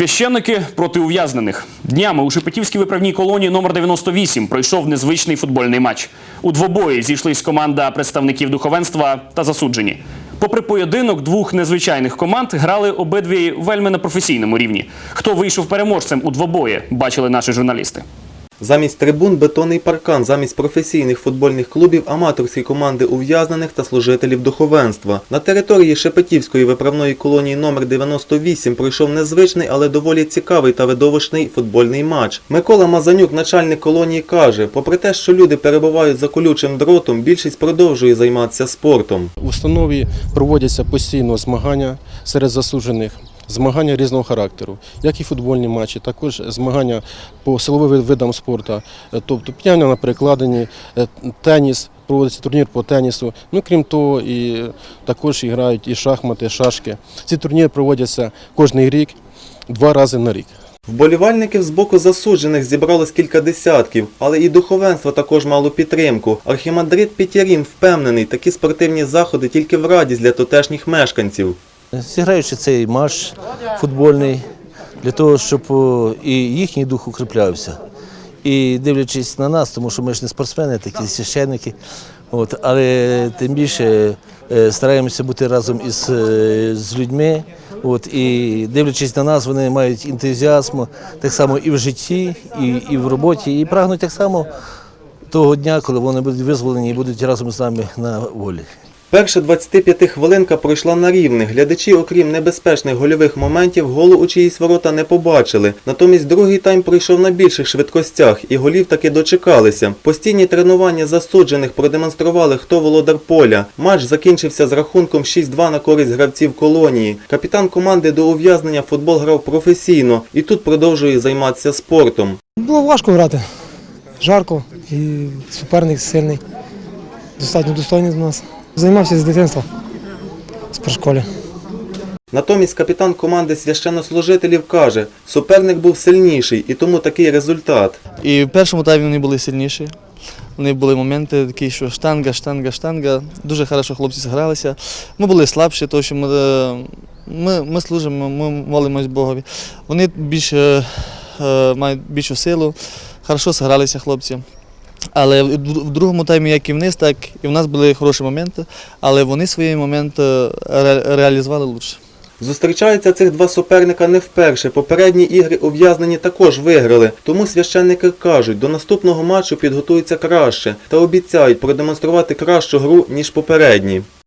Священники проти ув'язнених. Днями у Шепетівській виправній колонії номер 98 пройшов незвичний футбольний матч. У двобої зійшлись команда представників духовенства та засуджені. Попри поєдинок двох незвичайних команд грали обидві вельми на професійному рівні. Хто вийшов переможцем у двобої, бачили наші журналісти. Замість трибун бетонний паркан, замість професійних футбольних клубів аматорські команди ув'язнених та служителів духовенства. На території Шепетівської виправної колонії номер 98 пройшов незвичний, але доволі цікавий та видовищний футбольний матч. Микола Мазанюк, начальник колонії, каже: попри те, що люди перебувають за колючим дротом, більшість продовжує займатися спортом. В установі проводяться постійно змагання серед засуджених, змагання різного характеру, як і футбольні матчі, також змагання по силовим видам спорту, е, тобто п'яння на перекладині, е, теніс, проводиться турнір по тенісу. Ну крім того, і також і грають і шахмати, шашки. Ці турніри проводяться кожний рік, два рази на рік. Вболівальників з боку засуджених зібралось кілька десятків, але і духовенство також мало підтримку. Архімандрит Пітярін впевнений, такі спортивні заходи тільки в радість для тутешніх мешканців. Зіграючи цей матч футбольний для того, щоб і їхній дух укріплявся. І дивлячись на нас, тому що ми ж не спортсмени, такі священники, от, але тим більше е, стараємося бути разом із е, з людьми. От, і дивлячись на нас, вони мають ентузіазм так само і в житті, і, і в роботі, і прагнуть так само того дня, коли вони будуть визволені і будуть разом з нами на волі. Перша 25 хвилинка пройшла на рівних. Глядачі, окрім небезпечних гольових моментів, голу у чиїсь ворота не побачили. Натомість другий тайм пройшов на більших швидкостях, і голів таки дочекалися. Постійні тренування засуджених продемонстрували, хто володар поля. Матч закінчився з рахунком 6-2 на користь гравців колонії. Капітан команди до ув'язнення футбол грав професійно і тут продовжує займатися спортом. Було важко грати. Жарко і суперник сильний, достатньо достойний до нас. Займався з дитинства з пришколі. Натомість капітан команди священнослужителів каже, суперник був сильніший і тому такий результат. І в першому таймі вони були сильніші. Вони були моменти такі, що штанга, штанга, штанга. Дуже хорошо хлопці згралися. Ми були слабші, тому що ми, е, ми, ми служимо, ми молимось Богові. Вони більше е, мають більшу силу, хорошо згралися хлопці. Але в другому таймі, як і вниз, так і в нас були хороші моменти, але вони свої моменти ре- реалізували краще. Зустрічаються цих два суперника не вперше. Попередні ігри ув'язнені також виграли. Тому священники кажуть, до наступного матчу підготуються краще та обіцяють продемонструвати кращу гру, ніж попередні.